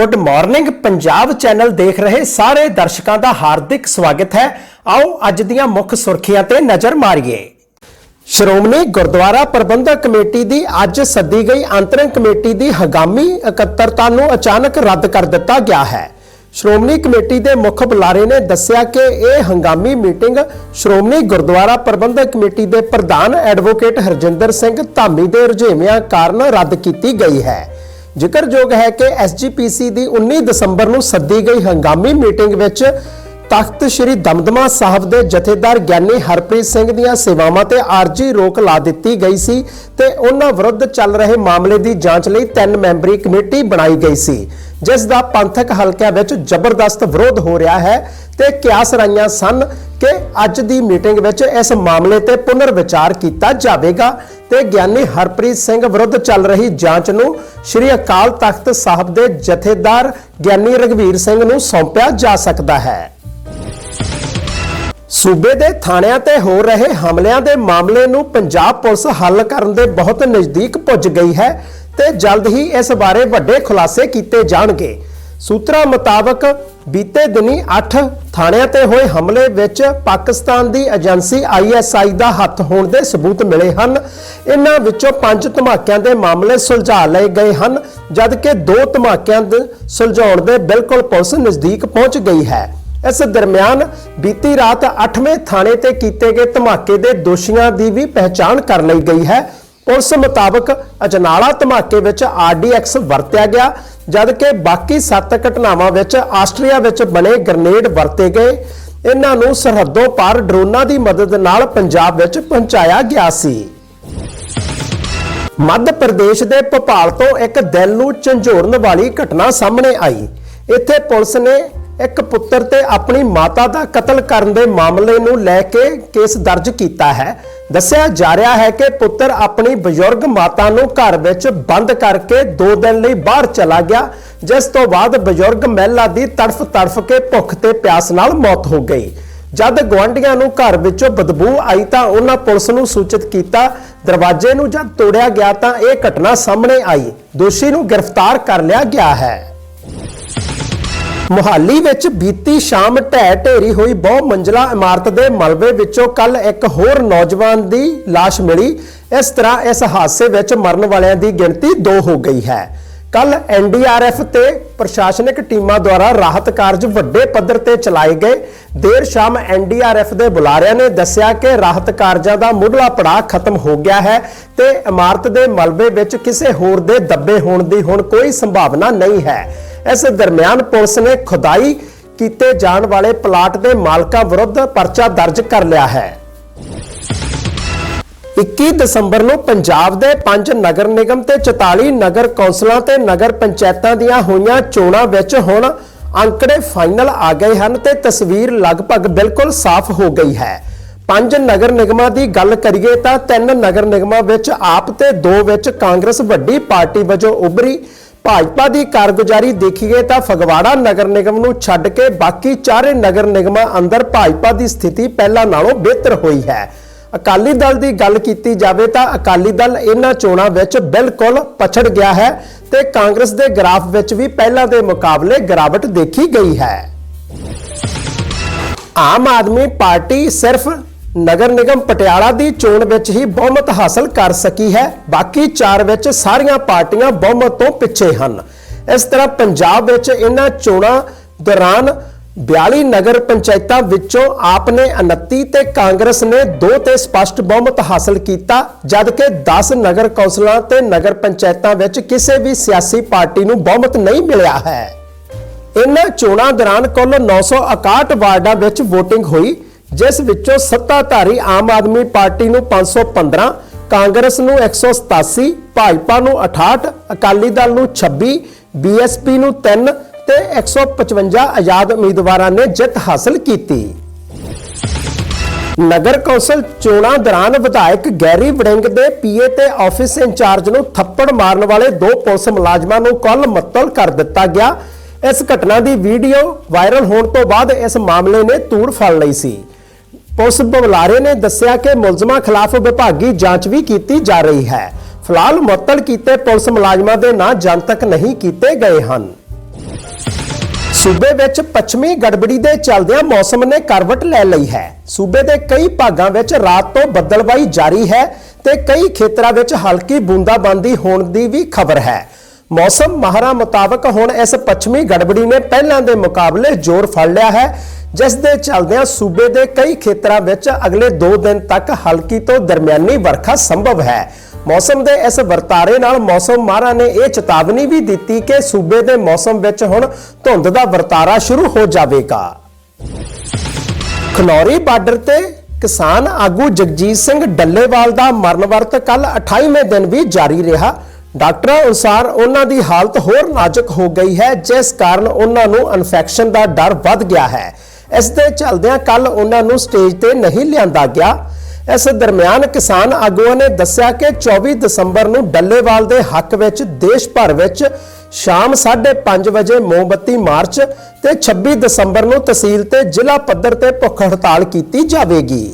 Good morning Punjab channel ਦੇਖ ਰਹੇ ਸਾਰੇ ਦਰਸ਼ਕਾਂ ਦਾ ਹਾਰਦਿਕ ਸਵਾਗਤ ਹੈ। ਆਓ ਅੱਜ ਦੀਆਂ ਮੁੱਖ ਸੁਰਖੀਆਂ ਤੇ ਨਜ਼ਰ ਮਾਰੀਏ। ਸ਼੍ਰੋਮਣੀ ਗੁਰਦੁਆਰਾ ਪ੍ਰਬੰਧਕ ਕਮੇਟੀ ਦੀ ਅੱਜ ਸੱਦੀ ਗਈ ਅੰਤਰਿਮ ਕਮੇਟੀ ਦੀ ਹਗਾਮੀ ਇਕੱਤਰਤਾ ਨੂੰ ਅਚਾਨਕ ਰੱਦ ਕਰ ਦਿੱਤਾ ਗਿਆ ਹੈ। ਸ਼੍ਰੋਮਣੀ ਕਮੇਟੀ ਦੇ ਮੁੱਖ ਬੁਲਾਰੇ ਨੇ ਦੱਸਿਆ ਕਿ ਇਹ ਹੰਗਾਮੀ ਮੀਟਿੰਗ ਸ਼੍ਰੋਮਣੀ ਗੁਰਦੁਆਰਾ ਪ੍ਰਬੰਧਕ ਕਮੇਟੀ ਦੇ ਪ੍ਰਧਾਨ ਐਡਵੋਕੇਟ ਹਰਜਿੰਦਰ ਸਿੰਘ ਧਾਮੀ ਦੇ ਰੁਝੇਵਿਆਂ ਕਾਰਨ ਰੱਦ ਕੀਤੀ ਗਈ ਹੈ। ਜ਼ਿਕਰਯੋਗ ਹੈ ਕਿ ਐਸਜੀਪੀਸੀ ਦੀ 19 ਦਸੰਬਰ ਨੂੰ ਸੱਦੀ ਗਈ ਹੰਗਾਮੀ ਮੀਟਿੰਗ ਵਿੱਚ ਤਖਤ ਸ੍ਰੀ ਦਮਦਮਾ ਸਾਹਿਬ ਦੇ ਜਥੇਦਾਰ ਗਿਆਨੀ ਹਰਪ੍ਰੀਤ ਸਿੰਘ ਦੀਆਂ ਸੇਵਾਵਾਂ ਤੇ ਆਰਜੀ ਰੋਕ ਲਾ ਦਿੱਤੀ ਗਈ ਸੀ ਤੇ ਉਹਨਾਂ ਵਿਰੁੱਧ ਚੱਲ ਰਹੇ ਮਾਮਲੇ ਦੀ ਜਾਂਚ ਲਈ ਤਿੰਨ ਮੈਂਬਰੀ ਕਮੇਟੀ ਬਣਾਈ ਗਈ ਸੀ, ਜਿਸ ਦਾ ਪੰਥਕ ਹਲਕਿਆਂ ਵਿੱਚ ਜ਼ਬਰਦਸਤ ਵਿਰੋਧ ਹੋ ਰਿਹਾ ਹੈ ਤੇ ਕਿਆਸ ਰਾਈਆਂ ਸਨ ਕਿ ਅੱਜ ਦੀ ਮੀਟਿੰਗ ਵਿੱਚ ਇਸ ਮਾਮਲੇ ਤੇ ਪੁਨਰ ਵਿਚਾਰ ਕੀਤਾ ਜਾਵੇਗਾ ਤੇ ਗਿਆਨੀ ਹਰਪ੍ਰੀਤ ਸਿੰਘ ਵਿਰੁੱਧ ਚੱਲ ਰਹੀ ਜਾਂਚ ਨੂੰ ਸ੍ਰੀ ਅਕਾਲ ਤਖਤ ਸਾਹਿਬ ਦੇ ਜਥੇਦਾਰ ਗਿਆਨੀ ਰਗਵੀਰ ਸਿੰਘ ਨੂੰ ਸੌਂਪਿਆ ਜਾ ਸਕਦਾ ਹੈ। ਸੂਬੇ ਦੇ ਥਾਣਿਆਂ ਤੇ ਹੋ ਰਹੇ ਹਮਲਿਆਂ ਦੇ ਮਾਮਲੇ ਨੂੰ ਪੰਜਾਬ ਪੁਲਿਸ ਹੱਲ ਕਰਨ ਦੇ ਬਹੁਤ ਨਜ਼ਦੀਕ ਪੁੱਜ ਗਈ ਹੈ ਤੇ ਜਲਦ ਹੀ ਇਸ ਬਾਰੇ ਵੱਡੇ ਖੁਲਾਸੇ ਕੀਤੇ ਜਾਣਗੇ। ਸੂਤਰਾਂ ਮੁਤਾਬਕ ਬੀਤੇ ਦਿਨੀ 8 ਥਾਣਿਆਂ ਤੇ ਹੋਏ ਹਮਲੇ ਵਿੱਚ ਪਾਕਿਸਤਾਨ ਦੀ ਏਜੰਸੀ ਆਈਐਸਆਈ ਦਾ ਹੱਥ ਹੋਣ ਦੇ ਸਬੂਤ ਮਿਲੇ ਹਨ। ਇਹਨਾਂ ਵਿੱਚੋਂ 5 ਧਮਾਕਿਆਂ ਦੇ ਮਾਮਲੇ ਸੁਲਝਾ ਲਏ ਗਏ ਹਨ, ਜਦਕਿ 2 ਧਮਾਕਿਆਂ ਦੇ ਸੁਲਝਾਉਣ ਦੇ ਬਿਲਕੁਲ ਪੁਲਿਸ ਨਜ਼ਦੀਕ ਪਹੁੰਚ ਗਈ ਹੈ। ਇਸ ਦਰਮਿਆਨ ਬੀਤੀ ਰਾਤ 8ਵੇਂ ਥਾਣੇ ਤੇ ਕੀਤੇ ਗਏ ਧਮਾਕੇ ਦੇ ਦੋਸ਼ੀਆਂ ਦੀ ਵੀ ਪਹਿਚਾਣ ਕਰ ਲਈ ਗਈ ਹੈ। ਪੁਲਿਸ ਮੁਤਾਬਕ ਅਜਨਾਲਾ ਧਮਾਕੇ ਵਿੱਚ ਆਰਡੀਐਕਸ ਵਰਤਿਆ ਗਿਆ, ਜਦਕਿ ਬਾਕੀ 7 ਘਟਨਾਵਾਂ ਵਿੱਚ ਆਸਟਰੀਆ ਵਿੱਚ ਬਣੇ ਗ੍ਰਨੇਡ ਵਰਤੇ ਗਏ। ਇਹਨਾਂ ਨੂੰ ਸਰਹੱਦੋਂ ਪਾਰ ਡਰੋਨਾਂ ਦੀ ਮਦਦ ਨਾਲ ਪੰਜਾਬ ਵਿੱਚ ਪਹੁੰਚਾਇਆ ਗਿਆ ਸੀ। ਮੱਧ ਪ੍ਰਦੇਸ਼ ਦੇ ਭੋਪਾਲ ਤੋਂ ਇੱਕ ਦਿਲ ਨੂੰ ਝੰਜੋੜਨ ਵਾਲੀ ਘਟਨਾ ਸਾਹਮਣੇ ਆਈ। ਇੱਥੇ ਪੁਲਿਸ ਨੇ ਇੱਕ ਪੁੱਤਰ ਤੇ ਆਪਣੀ ਮਾਤਾ ਦਾ ਕਤਲ ਕਰਨ ਦੇ ਮਾਮਲੇ ਨੂੰ ਲੈ ਕੇ ਕੇਸ ਦਰਜ ਕੀਤਾ ਹੈ। ਦੱਸਿਆ ਜਾ ਰਿਹਾ ਹੈ ਕਿ ਪੁੱਤਰ ਆਪਣੀ ਬਜ਼ੁਰਗ ਮਾਤਾ ਨੂੰ ਘਰ ਵਿੱਚ ਬੰਦ ਕਰਕੇ 2 ਦਿਨ ਲਈ ਬਾਹਰ ਚਲਾ ਗਿਆ, ਜਿਸ ਤੋਂ ਬਾਅਦ ਬਜ਼ੁਰਗ ਮਹਿਲਾ ਦੀ ਤੜਫ ਤੜਫ ਕੇ ਭੁੱਖ ਤੇ ਪਿਆਸ ਨਾਲ ਮੌਤ ਹੋ ਗਈ। ਜਦ ਗਵਾਂਢੀਆਂ ਨੂੰ ਘਰ ਵਿੱਚੋਂ ਬਦਬੂ ਆਈ ਤਾਂ ਉਹਨਾਂ ਪੁਲਿਸ ਨੂੰ ਸੂਚਿਤ ਕੀਤਾ, ਦਰਵਾਜ਼ੇ ਨੂੰ ਜਦ ਤੋੜਿਆ ਗਿਆ ਤਾਂ ਇਹ ਘਟਨਾ ਸਾਹਮਣੇ ਆਈ। ਦੋਸ਼ੀ ਨੂੰ ਗ੍ਰਿਫਤਾਰ ਕਰ ਲਿਆ ਗਿਆ ਹੈ। ਮੁਹਾਲੀ ਵਿੱਚ ਬੀਤੀ ਸ਼ਾਮ ਢਹਿ ਢੇਰੀ ਹੋਈ ਬਹੁ ਮੰਜ਼ਲਾ ਇਮਾਰਤ ਦੇ ਮਲਬੇ ਵਿੱਚੋਂ ਕੱਲ ਇੱਕ ਹੋਰ ਨੌਜਵਾਨ ਦੀ ਲਾਸ਼ ਮਿਲੀ। ਇਸ ਤਰ੍ਹਾਂ ਇਸ ਹਾਦਸੇ ਵਿੱਚ ਮਰਨ ਵਾਲਿਆਂ ਦੀ ਗਿਣਤੀ 2 ਹੋ ਗਈ ਹੈ। ਕੱਲ ਐਨਡੀਆਰਐਫ ਤੇ ਪ੍ਰਸ਼ਾਸਨਿਕ ਟੀਮਾਂ ਦੁਆਰਾ ਰਾਹਤ ਕਾਰਜ ਵੱਡੇ ਪੱਧਰ ਤੇ ਚਲਾਏ ਗਏ। ਦੇਰ ਸ਼ਾਮ ਐਨਡੀਆਰਐਫ ਦੇ ਬੁਲਾਰਿਆਂ ਨੇ ਦੱਸਿਆ ਕਿ ਰਾਹਤ ਕਾਰਜਾਂ ਦਾ ਮੁੱਢਲਾ ਪੜਾਅ ਖਤਮ ਹੋ ਗਿਆ ਹੈ ਤੇ ਇਮਾਰਤ ਦੇ ਮਲਬੇ ਵਿੱਚ ਕਿਸੇ ਹੋਰ ਦੇ ਦੱਬੇ ਹੋਣ ਦੀ ਹੁਣ ਕੋਈ ਸੰਭਾਵਨਾ ਨਹੀਂ ਹੈ। ਇਸ ਦਰਮਿਆਨ ਪੁਲਿਸ ਨੇ ਖੁਦਾਈ ਕੀਤੇ ਜਾਣ ਵਾਲੇ ਪਲਾਟ ਦੇ ਮਾਲਕਾਂ ਵਿਰੁੱਧ ਪਰਚਾ ਦਰਜ ਕਰ ਲਿਆ ਹੈ। 21 ਦਸੰਬਰ ਨੂੰ ਪੰਜਾਬ ਦੇ 5 ਨਗਰ ਨਿਗਮ ਤੇ 44 ਨਗਰ ਕੌਂਸਲਾਂ ਤੇ ਨਗਰ ਪੰਚਾਇਤਾਂ ਦੀਆਂ ਹੋਈਆਂ ਚੋਣਾਂ ਵਿੱਚ ਹੁਣ ਅੰਕੜੇ ਫਾਈਨਲ ਆ ਗਏ ਹਨ ਤੇ ਤਸਵੀਰ ਲਗਭਗ ਬਿਲਕੁਲ ਸਾਫ਼ ਹੋ ਗਈ ਹੈ। ਪੰਜ ਨਗਰ ਨਿਗਮਾਂ ਦੀ ਗੱਲ ਕਰੀਏ ਤਾਂ ਤਿੰਨ ਨਗਰ ਨਿਗਮਾਂ ਵਿੱਚ ਆਪ ਤੇ ਦੋ ਵਿੱਚ ਕਾਂਗਰਸ ਵੱਡੀ ਪਾਰਟੀ ਵਜੋਂ ਉੱਭਰੀ ਭਾਜਪਾ ਦੀ ਕਾਰਗੁਜ਼ਾਰੀ ਦੇਖੀਏ ਤਾਂ ਫਗਵਾੜਾ ਨਗਰ ਨਿਗਮ ਨੂੰ ਛੱਡ ਕੇ ਬਾਕੀ ਚਾਰੇ ਨਗਰ ਨਿਗਮਾਂ ਅੰਦਰ ਭਾਜਪਾ ਦੀ ਸਥਿਤੀ ਪਹਿਲਾਂ ਨਾਲੋਂ ਬਿਹਤਰ ਹੋਈ ਹੈ। ਅਕਾਲੀ ਦਲ ਦੀ ਗੱਲ ਕੀਤੀ ਜਾਵੇ ਤਾਂ ਅਕਾਲੀ ਦਲ ਇਹਨਾਂ ਚੋਣਾਂ ਵਿੱਚ ਬਿਲਕੁਲ ਪਛੜ ਗਿਆ ਹੈ ਤੇ ਕਾਂਗਰਸ ਦੇ ਗ੍ਰਾਫ ਵਿੱਚ ਵੀ ਪਹਿਲਾਂ ਦੇ ਮੁਕਾਬਲੇ ਗਿਰਾਵਟ ਦੇਖੀ ਗਈ ਹੈ। ਆਮ ਆਦਮੀ ਪਾਰਟੀ ਸਿਰਫ ਨਗਰ ਨਿਗਮ ਪਟਿਆਲਾ ਦੀ ਚੋਣ ਵਿੱਚ ਹੀ ਬਹੁਮਤ ਹਾਸਲ ਕਰ ਸਕੀ ਹੈ। ਬਾਕੀ ਚਾਰ ਵਿੱਚ ਸਾਰੀਆਂ ਪਾਰਟੀਆਂ ਬਹੁਮਤ ਤੋਂ ਪਿੱਛੇ ਹਨ। ਇਸ ਤਰ੍ਹਾਂ ਪੰਜਾਬ ਵਿੱਚ ਇਹਨਾਂ ਚੋਣਾਂ ਦੌਰਾਨ 42 ਨਗਰ ਪੰਚਾਇਤਾਂ ਵਿੱਚੋਂ ਆਪ ਨੇ 29 ਤੇ ਕਾਂਗਰਸ ਨੇ 2 ਤੇ ਸਪਸ਼ਟ ਬਹੁਮਤ ਹਾਸਲ ਕੀਤਾ, ਜਦਕਿ 10 ਨਗਰ ਕੌਂਸਲਾਂ ਤੇ ਨਗਰ ਪੰਚਾਇਤਾਂ ਵਿੱਚ ਕਿਸੇ ਵੀ ਸਿਆਸੀ ਪਾਰਟੀ ਨੂੰ ਬਹੁਮਤ ਨਹੀਂ ਮਿਲਿਆ ਹੈ। ਇਹਨਾਂ ਚੋਣਾਂ ਦੌਰਾਨ ਕੁੱਲ 961 ਵਾਰਡਾਂ ਵਿੱਚ VOTING ਹੋਈ। ਜਿਸ ਵਿੱਚੋਂ ਸੱਤਾਧਾਰੀ ਆਮ ਆਦਮੀ ਪਾਰਟੀ ਨੂੰ 515 ਕਾਂਗਰਸ ਨੂੰ 187 ਭਾਜਪਾ ਨੂੰ 68 ਅਕਾਲੀ ਦਲ ਨੂੰ 26 ਬੀਐਸਪੀ ਨੂੰ 3 ਤੇ 155 ਆਜ਼ਾਦ ਉਮੀਦਵਾਰਾਂ ਨੇ ਜਿੱਤ ਹਾਸਲ ਕੀਤੀ। ਨਗਰ ਕੌਂਸਲ ਚੋਣਾਂ ਦੌਰਾਨ ਵਿਧਾਇਕ ਗੈਰੀ ਵੜਿੰਗ ਦੇ ਪੀਏ ਤੇ ਆਫਿਸ ਇੰਚਾਰਜ ਨੂੰ ਥੱਪੜ ਮਾਰਨ ਵਾਲੇ ਦੋ ਪੁਲਿਸ ਮੁਲਾਜ਼ਮਾਂ ਨੂੰ ਕੱਲ ਮੁਅੱਤਲ ਕਰ ਦਿੱਤਾ ਗਿਆ। ਇਸ ਘਟਨਾ ਦੀ ਵੀਡੀਓ ਵਾਇਰਲ ਹੋਣ ਤੋਂ ਬਾਅਦ ਇਸ ਮਾਮਲੇ ਨੇ ਤੂੜ ਫੜ ਲਈ ਸੀ। ਪੁਲਿਸ ਬੁਲਾਰੇ ਨੇ ਦੱਸਿਆ ਕਿ ਮੁਲਜ਼ਮਾਂ ਖਿਲਾਫ ਵਿਭਾਗੀ ਜਾਂਚ ਵੀ ਕੀਤੀ ਜਾ ਰਹੀ ਹੈ। ਫਿਲਹਾਲ ਮੁਅੱਤਲ ਕੀਤੇ ਪੁਲਿਸ ਮੁਲਾਜ਼ਮਾਂ ਦੇ ਨਾਂ ਜਨਤਕ ਨਹੀਂ ਕੀਤੇ ਗਏ ਹਨ। ਸੂਬੇ ਵਿੱਚ ਪੱਛਮੀ ਗੜਬੜੀ ਦੇ ਚੱਲਦਿਆਂ ਮੌਸਮ ਨੇ ਕਰਵਟ ਲੈ ਲਈ ਹੈ। ਸੂਬੇ ਦੇ ਕਈ ਭਾਗਾਂ ਵਿੱਚ ਰਾਤ ਤੋਂ ਬੱਦਲਬਾਈ ਜਾਰੀ ਹੈ ਤੇ ਕਈ ਖੇਤਰਾਂ ਵਿੱਚ ਹਲਕੀ ਬੂੰਦਾਬਾਂਦੀ ਹੋਣ ਦੀ ਵੀ ਖਬਰ ਹੈ। ਮੌਸਮ ਮਾਹਰਾਂ ਮੁਤਾਬਕ ਹੁਣ ਇਸ ਪੱਛਮੀ ਗੜਬੜੀ ਨੇ ਪਹਿਲਾਂ ਦੇ ਮੁਕਾਬਲੇ ਜ਼ੋਰ ਫੜ ਲਿਆ ਹੈ, ਜਿਸ ਦੇ ਚੱਲਦਿਆਂ ਸੂਬੇ ਦੇ ਕਈ ਖੇਤਰਾਂ ਵਿੱਚ ਅਗਲੇ 2 ਦਿਨ ਤੱਕ ਹਲਕੀ ਤੋਂ ਦਰਮਿਆਨੀ ਵਰਖਾ ਸੰਭਵ ਹੈ। ਮੌਸਮ ਦੇ ਇਸ ਵਰਤਾਰੇ ਨਾਲ ਮੌਸਮ ਮਾਹਰਾਂ ਨੇ ਇਹ ਚੇਤਾਵਨੀ ਵੀ ਦਿੱਤੀ ਕਿ ਸੂਬੇ ਦੇ ਮੌਸਮ ਵਿੱਚ ਹੁਣ ਧੁੰਦ ਦਾ ਵਰਤਾਰਾ ਸ਼ੁਰੂ ਹੋ ਜਾਵੇਗਾ। ਖਨੌਰੀ ਬਾਰਡਰ ਤੇ ਕਿਸਾਨ ਆਗੂ ਜਗਜੀਤ ਸਿੰਘ ਡੱਲੇਵਾਲ ਦਾ ਮਰਨ ਵਰਤ ਕੱਲ 28ਵੇਂ ਦਿਨ ਵੀ ਜਾਰੀ ਰਿਹਾ। ਡਾਕਟਰਾਂ ਅਨੁਸਾਰ ਉਹਨਾਂ ਦੀ ਹਾਲਤ ਹੋਰ ਨਾਜ਼ੁਕ ਹੋ ਗਈ ਹੈ, ਜਿਸ ਕਾਰਨ ਉਹਨਾਂ ਨੂੰ ਇਨਫੈਕਸ਼ਨ ਦਾ ਡਰ ਵੱਧ ਗਿਆ ਹੈ। ਇਸ ਦੇ ਚੱਲਦਿਆਂ ਕੱਲ ਉਹਨਾਂ ਨੂੰ ਸਟੇਜ ਤੇ ਨਹੀਂ ਲਿਆਂਦਾ ਗਿਆ। ਇਸ ਦਰਮਿਆਨ ਕਿਸਾਨ ਆਗੂਆਂ ਨੇ ਦੱਸਿਆ ਕਿ 24 ਦਸੰਬਰ ਨੂੰ ਡੱਲੇਵਾਲ ਦੇ ਹੱਕ ਵਿੱਚ ਦੇਸ਼ ਭਰ ਵਿੱਚ ਸ਼ਾਮ 5:30 ਵਜੇ ਮੋਮਬੱਤੀ ਮਾਰਚ ਤੇ 26 ਦਸੰਬਰ ਨੂੰ ਤਹਿਸੀਲ ਤੇ ਜ਼ਿਲ੍ਹਾ ਪੱਧਰ ਤੇ ਭੁੱਖ ਹੜਤਾਲ ਕੀਤੀ ਜਾਵੇਗੀ।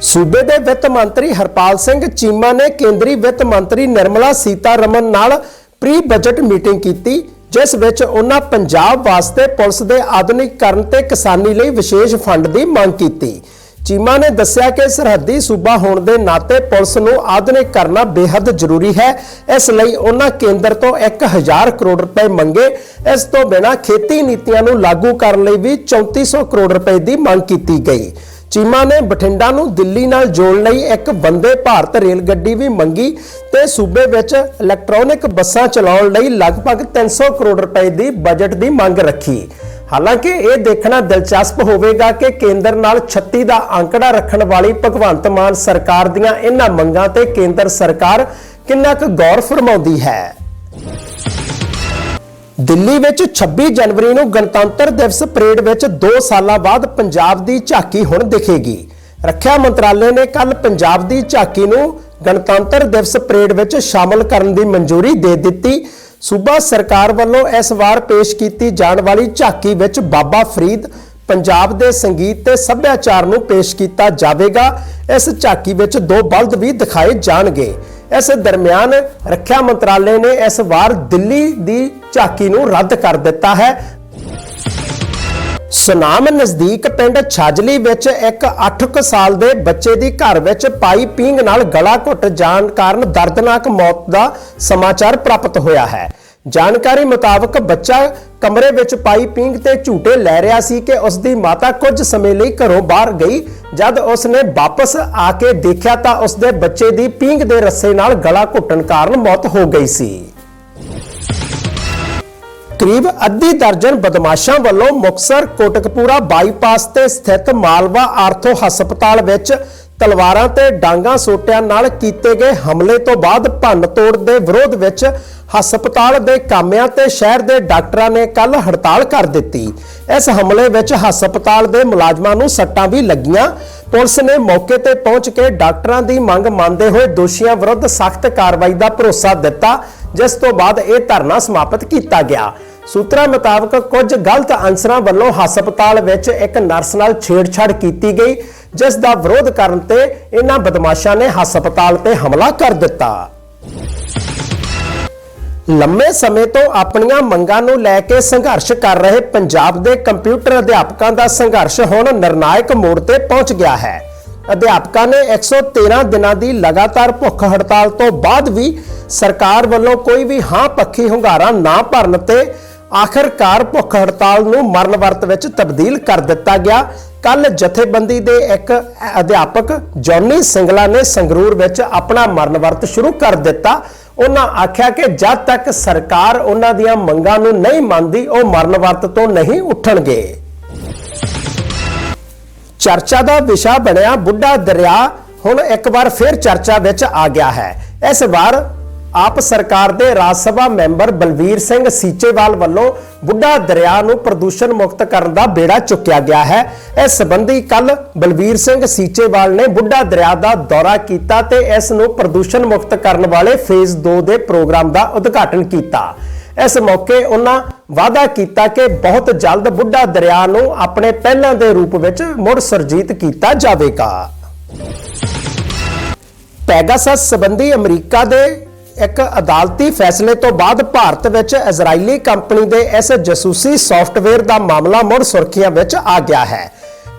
ਸੂਬੇ ਦੇ ਵਿੱਤ ਮੰਤਰੀ ਹਰਪਾਲ ਸਿੰਘ ਚੀਮਾ ਨੇ ਕੇਂਦਰੀ ਵਿੱਤ ਮੰਤਰੀ ਨਿਰਮਲਾ ਸੀਤਾਰਮਨ ਨਾਲ ਪ੍ਰੀ ਬਜਟ ਮੀਟਿੰਗ ਕੀਤੀ, ਜਿਸ ਵਿੱਚ ਉਹਨਾਂ ਪੰਜਾਬ ਵਾਸਤੇ ਪੁਲਿਸ ਦੇ ਆਧੁਨਿਕੀਕਰਨ ਤੇ ਕਿਸਾਨੀ ਲਈ ਵਿਸ਼ੇਸ਼ ਫੰਡ ਦੀ ਮੰਗ ਕੀਤੀ। ਚੀਮਾ ਨੇ ਦੱਸਿਆ ਕਿ ਸਰਹੱਦੀ ਸੂਬਾ ਹੋਣ ਦੇ ਨਾਤੇ ਪੁਲਿਸ ਨੂੰ ਆਧੁਨਿਕ ਕਰਨਾ ਬੇहद ਜ਼ਰੂਰੀ ਹੈ। ਇਸ ਲਈ ਉਹਨਾਂ ਕੇਂਦਰ ਤੋਂ 1000 ਕਰੋੜ ਰੁਪਏ ਮੰਗੇ। ਇਸ ਤੋਂ ਬਿਨਾਂ ਖੇਤੀ ਨੀਤੀਆਂ ਨੂੰ ਲਾਗੂ ਕਰਨ ਲਈ ਵੀ 3400 ਕਰੋੜ ਰੁਪਏ ਦੀ ਮੰਗ ਕੀਤੀ ਗਈ। ਚੀਮਾ ਨੇ ਬਠਿੰਡਾ ਨੂੰ ਦਿੱਲੀ ਨਾਲ ਜੋੜਨ ਲਈ ਇੱਕ ਬੰਦੇ ਭਾਰਤ ਰੇਲ ਗੱਡੀ ਵੀ ਮੰਗੀ ਤੇ ਸੂਬੇ ਵਿੱਚ ਇਲੈਕਟ੍ਰੋਨਿਕ ਬੱਸਾਂ ਚਲਾਉਣ ਲਈ ਲਗਭਗ 300 ਕਰੋੜ ਰੁਪਏ ਦੀ ਬਜਟ ਦੀ ਮੰਗ ਰੱਖੀ। ਹਾਲਾਂਕਿ ਇਹ ਦੇਖਣਾ ਦਿਲਚਸਪ ਹੋਵੇਗਾ ਕਿ ਕੇਂਦਰ ਨਾਲ 36 ਦਾ ਅੰਕੜਾ ਰੱਖਣ ਵਾਲੀ ਭਗਵੰਤ ਮਾਨ ਸਰਕਾਰ ਦੀਆਂ ਇਹਨਾਂ ਮੰਗਾਂ ਤੇ ਕੇਂਦਰ ਸਰਕਾਰ ਕਿੰਨਾ ਕੁ ਗੌਰ ਫਰਮਾਉਂਦੀ ਹੈ। ਦਿੱਲੀ ਵਿੱਚ 26 ਜਨਵਰੀ ਨੂੰ ਗਣਤੰਤਰ ਦਿਵਸ ਪਰੇਡ ਵਿੱਚ 2 ਸਾਲਾਂ ਬਾਅਦ ਪੰਜਾਬ ਦੀ ਝਾਕੀ ਹੁਣ ਦਿਖੇਗੀ। ਰੱਖਿਆ ਮੰਤਰਾਲੇ ਨੇ ਕੱਲ ਪੰਜਾਬ ਦੀ ਝਾਕੀ ਨੂੰ ਗਣਤੰਤਰ ਦਿਵਸ ਪਰੇਡ ਵਿੱਚ ਸ਼ਾਮਲ ਕਰਨ ਦੀ ਮਨਜ਼ੂਰੀ ਦੇ ਦਿੱਤੀ। ਸੂਬਾ ਸਰਕਾਰ ਵੱਲੋਂ ਇਸ ਵਾਰ ਪੇਸ਼ ਕੀਤੀ ਜਾਣ ਵਾਲੀ ਝਾਕੀ ਵਿੱਚ ਬਾਬਾ ਫਰੀਦ ਪੰਜਾਬ ਦੇ ਸੰਗੀਤ ਤੇ ਸੱਭਿਆਚਾਰ ਨੂੰ ਪੇਸ਼ ਕੀਤਾ ਜਾਵੇਗਾ। ਇਸ ਝਾਕੀ ਵਿੱਚ ਦੋ ਬਲਦ ਵੀ ਦਿਖਾਏ ਜਾਣਗੇ। ਇਸ ਦਰਮਿਆਨ ਰੱਖਿਆ ਮੰਤਰਾਲੇ ਨੇ ਇਸ ਵਾਰ ਦਿੱਲੀ ਦੀ ਝਾਕੀ ਨੂੰ ਰੱਦ ਕਰ ਦਿੱਤਾ ਹੈ। ਸੁਨਾਮ ਨਜ਼ਦੀਕ ਪਿੰਡ ਛਾਜਲੀ ਵਿੱਚ ਇੱਕ 8 ਸਾਲ ਦੇ ਬੱਚੇ ਦੀ ਘਰ ਵਿੱਚ ਪਾਈ ਪੀਂਗ ਨਾਲ ਗਲਾ ਘੁੱਟ ਜਾਣ ਕਾਰਨ ਦਰਦਨਾਕ ਮੌਤ ਦਾ ਸਮਾਚਾਰ ਪ੍ਰਾਪਤ ਹੋਇਆ ਹੈ। ਜਾਣਕਾਰੀ ਮੁਤਾਬਕ ਬੱਚਾ ਕਮਰੇ ਵਿੱਚ ਪਾਈ ਪੀਂਗ ਤੇ ਝੂਟੇ ਲੈ ਰਿਹਾ ਸੀ ਕਿ ਉਸ ਦੀ ਮਾਤਾ ਕੁਝ ਸਮੇਂ ਲਈ ਘਰੋਂ ਬਾਹਰ ਗਈ। ਜਦ ਉਸ ਨੇ ਵਾਪਸ ਆ ਕੇ ਦੇਖਿਆ ਤਾਂ ਉਸ ਦੇ ਬੱਚੇ ਦੀ ਪੀਂਗ ਦੇ ਰੱਸੇ ਨਾਲ ਗਲਾ ਘੁੱਟਣ ਕਾਰਨ ਮੌਤ ਹੋ ਗਈ ਸੀ। ਕਰੀਬ ਅੱਧੀ ਦਰਜਨ ਬਦਮਾਸ਼ਾਂ ਵੱਲੋਂ ਮੁਕਸਰ ਕੋਟਕਪੂਰਾ ਬਾਈਪਾਸ ਤੇ ਸਥਿਤ ਮਾਲਵਾ ਆਰਥੋ ਹਸਪਤਾਲ ਵਿੱਚ ਤਲਵਾਰਾਂ ਤੇ ਡਾਂਗਾ ਸੋਟਿਆਂ ਨਾਲ ਕੀਤੇ ਗਏ ਹਮਲੇ ਤੋਂ ਬਾਅਦ ਭੰਨ-ਤੋੜ ਦੇ ਵਿਰੋਧ ਵਿੱਚ ਹਸਪਤਾਲ ਦੇ ਕਾਮਿਆਂ ਤੇ ਸ਼ਹਿਰ ਦੇ ਡਾਕਟਰਾਂ ਨੇ ਕੱਲ ਹੜਤਾਲ ਕਰ ਦਿੱਤੀ। ਇਸ ਹਮਲੇ ਵਿੱਚ ਹਸਪਤਾਲ ਦੇ ਮੁਲਾਜ਼ਮਾਂ ਨੂੰ ਸੱਟਾਂ ਵੀ ਲੱਗੀਆਂ। ਪੁਲਿਸ ਨੇ ਮੌਕੇ ਤੇ ਪਹੁੰਚ ਕੇ ਡਾਕਟਰਾਂ ਦੀ ਮੰਗ ਮੰਨਦੇ ਹੋਏ ਦੋਸ਼ੀਆਂ ਵਿਰੁੱਧ ਸਖਤ ਕਾਰਵਾਈ ਦਾ ਭਰੋਸਾ ਦਿੱਤਾ ਜਿਸ ਤੋਂ ਬਾਅਦ ਇਹ ਧਰਨਾ ਸਮਾਪਤ ਕੀਤਾ ਗਿਆ। ਸੂਤਰਾਂ ਮੁਤਾਬਕ ਕੁਝ ਗਲਤ ਅਨਸਰਾਂ ਵੱਲੋਂ ਹਸਪਤਾਲ ਵਿੱਚ ਇੱਕ ਨਰਸ ਨਾਲ ਛੇੜਛਾੜ ਕੀਤੀ ਗਈ, ਜਿਸ ਦਾ ਵਿਰੋਧ ਕਰਨ ਤੇ ਇਹਨਾਂ ਬਦਮਾਸ਼ਾਂ ਨੇ ਹਸਪਤਾਲ ਤੇ ਹਮਲਾ ਕਰ ਦਿੱਤਾ। ਲੰਮੇ ਸਮੇਂ ਤੋਂ ਆਪਣੀਆਂ ਮੰਗਾਂ ਨੂੰ ਲੈ ਕੇ ਸੰਘਰਸ਼ ਕਰ ਰਹੇ ਪੰਜਾਬ ਦੇ ਕੰਪਿਊਟਰ ਅਧਿਆਪਕਾਂ ਦਾ ਸੰਘਰਸ਼ ਹੁਣ ਨਿਰਣਾਇਕ ਮੋੜ ਤੇ ਪਹੁੰਚ ਗਿਆ ਹੈ। ਅਧਿਆਪਕਾਂ ਨੇ 113 ਦਿਨਾਂ ਦੀ ਲਗਾਤਾਰ ਭੁੱਖ ਹੜਤਾਲ ਤੋਂ ਬਾਅਦ ਵੀ ਸਰਕਾਰ ਵੱਲੋਂ ਕੋਈ ਵੀ ਹਾਂ ਪੱਖੀ ਹੁੰਗਾਰਾ ਨਾ ਭਰਨ ਤੇ ਆਖਰਕਾਰ ਭੁੱਖ ਹੜਤਾਲ ਨੂੰ ਮਰਨ ਵਰਤ ਵਿੱਚ ਤਬਦੀਲ ਕਰ ਦਿੱਤਾ ਗਿਆ। ਕੱਲ ਜਥੇਬੰਦੀ ਦੇ ਇੱਕ ਅਧਿਆਪਕ ਜੌਨੀ ਸਿੰਗਲਾ ਨੇ ਸੰਗਰੂਰ ਵਿੱਚ ਆਪਣਾ ਮਰਨ ਵਰਤ ਸ਼ੁਰੂ ਕਰ ਦਿੱਤਾ। ਉਹਨਾਂ ਆਖਿਆ ਕਿ ਜਦ ਤੱਕ ਸਰਕਾਰ ਉਹਨਾਂ ਦੀਆਂ ਮੰਗਾਂ ਨੂੰ ਨਹੀਂ ਮੰਨਦੀ, ਉਹ ਮਰਨ ਵਰਤ ਤੋਂ ਨਹੀਂ ਉੱਠਣਗੇ। ਚਰਚਾ ਦਾ ਵਿਸ਼ਾ ਬਣਿਆ ਬੁੱਢਾ ਦਰਿਆ। ਹੁਣ ਇੱਕ ਵਾਰ ਫਿਰ ਚਰਚਾ ਵਿੱਚ ਆ ਗਿਆ ਹੈ। ਇਸ ਵਾਰ ਆਪ ਸਰਕਾਰ ਦੇ ਰਾਜ ਸਭਾ ਮੈਂਬਰ ਬਲਵੀਰ ਸਿੰਘ ਸੀਚੇਵਾਲ ਵੱਲੋਂ ਬੁੱਢਾ ਦਰਿਆ ਨੂੰ ਪ੍ਰਦੂਸ਼ਣ ਮੁਕਤ ਕਰਨ ਦਾ ਬੇੜਾ ਚੁੱਕਿਆ ਗਿਆ ਹੈ। ਇਸ ਸੰਬੰਧੀ ਕੱਲ ਬਲਵੀਰ ਸਿੰਘ ਸੀਚੇਵਾਲ ਨੇ ਬੁੱਢਾ ਦਰਿਆ ਦਾ ਦੌਰਾ ਕੀਤਾ ਤੇ ਇਸ ਨੂੰ ਪ੍ਰਦੂਸ਼ਣ ਮੁਕਤ ਕਰਨ ਵਾਲੇ ਫੇਜ਼ 2 ਦੇ ਪ੍ਰੋਗਰਾਮ ਦਾ ਉਦਘਾਟਨ ਕੀਤਾ। ਇਸ ਮੌਕੇ ਉਹਨਾਂ ਵਾਅਦਾ ਕੀਤਾ ਕਿ ਬਹੁਤ ਜਲਦ ਬੁੱਢਾ ਦਰਿਆ ਨੂੰ ਆਪਣੇ ਪਹਿਲਾਂ ਦੇ ਰੂਪ ਵਿੱਚ ਮੁੜ ਸੁਰਜੀਤ ਕੀਤਾ ਜਾਵੇਗਾ। ਪੈਗਾਸਸ ਸੰਬੰਧੀ ਅਮਰੀਕਾ ਦੇ ਇੱਕ ਅਦਾਲਤੀ ਫੈਸਲੇ ਤੋਂ ਬਾਅਦ ਭਾਰਤ ਵਿੱਚ ਇਜ਼ਰਾਈਲੀ ਕੰਪਨੀ ਦੇ ਇਸ ਜਸੂਸੀ ਸੌਫਟਵੇਅਰ ਦਾ ਮਾਮਲਾ ਮੁੜ ਸੁਰਖੀਆਂ ਵਿੱਚ ਆ ਗਿਆ ਹੈ।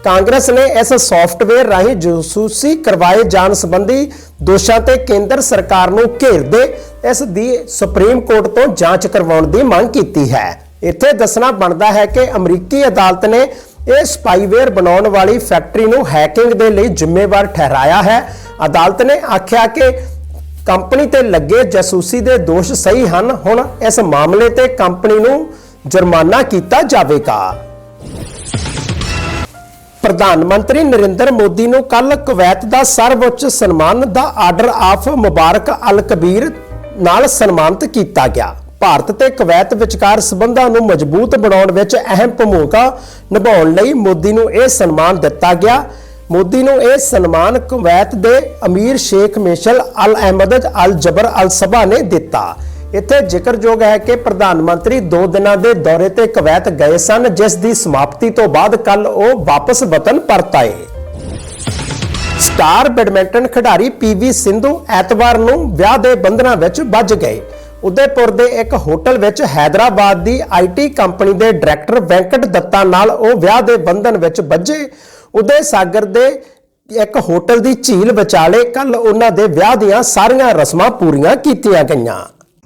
ਕਾਂਗਰਸ ਨੇ ਇਸ ਸੌਫਟਵੇਅਰ ਰਾਹੀਂ ਜਸੂਸੀ ਕਰਵਾਏ ਜਾਣ ਸੰਬੰਧੀ ਦੋਸ਼ਾਂ ਤੇ ਕੇਂਦਰ ਸਰਕਾਰ ਨੂੰ ਘੇਰਦੇ ਇਸ ਦੀ ਸੁਪਰੀਮ ਕੋਰਟ ਤੋਂ ਜਾਂਚ ਕਰਵਾਉਣ ਦੀ ਮੰਗ ਕੀਤੀ ਹੈ। ਇੱਥੇ ਦੱਸਣਾ ਬਣਦਾ ਹੈ ਕਿ ਅਮਰੀਕੀ ਅਦਾਲਤ ਨੇ ਇਹ ਸਪਾਈਵੇਅਰ ਬਣਾਉਣ ਵਾਲੀ ਫੈਕਟਰੀ ਨੂੰ ਹੈਕਿੰਗ ਦੇ ਲਈ ਜ਼ਿੰਮੇਵਾਰ ਠਹਿਰਾਇਆ ਹੈ। ਅਦਾਲਤ ਨੇ ਆਖਿਆ ਕਿ ਕੰਪਨੀ ਤੇ ਲੱਗੇ ਜਾਸੂਸੀ ਦੇ ਦੋਸ਼ ਸਹੀ ਹਨ। ਹੁਣ ਇਸ ਮਾਮਲੇ ਤੇ ਕੰਪਨੀ ਨੂੰ ਜੁਰਮਾਨਾ ਕੀਤਾ ਜਾਵੇਗਾ। ਪ੍ਰਧਾਨ ਮੰਤਰੀ ਨਰਿੰਦਰ ਮੋਦੀ ਨੂੰ ਕੱਲ ਕੁਵੈਤ ਦਾ ਸਰਵਉੱਚ ਸਨਮਾਨ ਦਾ order of Mubarak Al Kabir ਨਾਲ ਸਨਮਾਨਿਤ ਕੀਤਾ ਗਿਆ। ਭਾਰਤ ਤੇ ਕੁਵੈਤ ਵਿਚਕਾਰ ਸਬੰਧਾਂ ਨੂੰ ਮਜ਼ਬੂਤ ਬਣਾਉਣ ਵਿੱਚ ਅਹਿਮ ਭੂਮਿਕਾ ਨਿਭਾਉਣ ਲਈ ਮੋਦੀ ਨੂੰ ਇਹ ਸਨਮਾਨ ਦਿੱਤਾ ਗਿਆ। ਮੋਦੀ ਨੂੰ ਇਹ ਸਨਮਾਨ ਕੁਵੈਤ ਦੇ ਅਮੀਰ ਸ਼ੇਖ ਮੇਸ਼ਲ ਅਲ ਅਹਿਮਦ ਅਲ ਜਬਰ ਅਲ ਸਬਾ ਨੇ ਦਿੱਤਾ। ਇੱਥੇ ਜ਼ਿਕਰਯੋਗ ਹੈ ਕਿ ਪ੍ਰਧਾਨ ਮੰਤਰੀ 2 ਦਿਨਾਂ ਦੇ ਦੌਰੇ ਤੇ ਕਵੈਤ ਗਏ ਸਨ, ਜਿਸ ਦੀ ਸਮਾਪਤੀ ਤੋਂ ਬਾਅਦ ਕੱਲ ਉਹ ਵਾਪਸ ਵਤਨ ਪਰਤ ਆਏ। ਸਟਾਰ ਬੈਡਮਿੰਟਨ ਖਿਡਾਰੀ ਪੀਵੀ ਸਿੰਧੂ ਐਤਵਾਰ ਨੂੰ ਵਿਆਹ ਦੇ ਬੰਧਨਾਂ ਵਿੱਚ ਵੱਜ ਗਏ। ਉਦੈਪੁਰ ਦੇ ਇੱਕ ਹੋਟਲ ਵਿੱਚ ਹੈਦਰਾਬਾਦ ਦੀ ਆਈਟੀ ਕੰਪਨੀ ਦੇ ਡਾਇਰੈਕਟਰ ਵੈਂਕਟ ਦੱਤਾ ਨਾਲ ਉਹ ਵਿਆਹ ਦੇ ਬੰਧਨ ਵਿੱਚ ਵੱਜੇ। ਉਦੇ ਸਾਗਰ ਦੇ ਇੱਕ ਹੋਟਲ ਦੀ ਝੀਲ ਵਿਚਾਲੇ ਕੱਲ ਉਹਨਾਂ ਦੇ ਵਿਆਹ ਦੀਆਂ ਸਾਰੀਆਂ ਰਸਮਾਂ ਪੂਰੀਆਂ ਕੀਤੀਆਂ ਗਈਆਂ।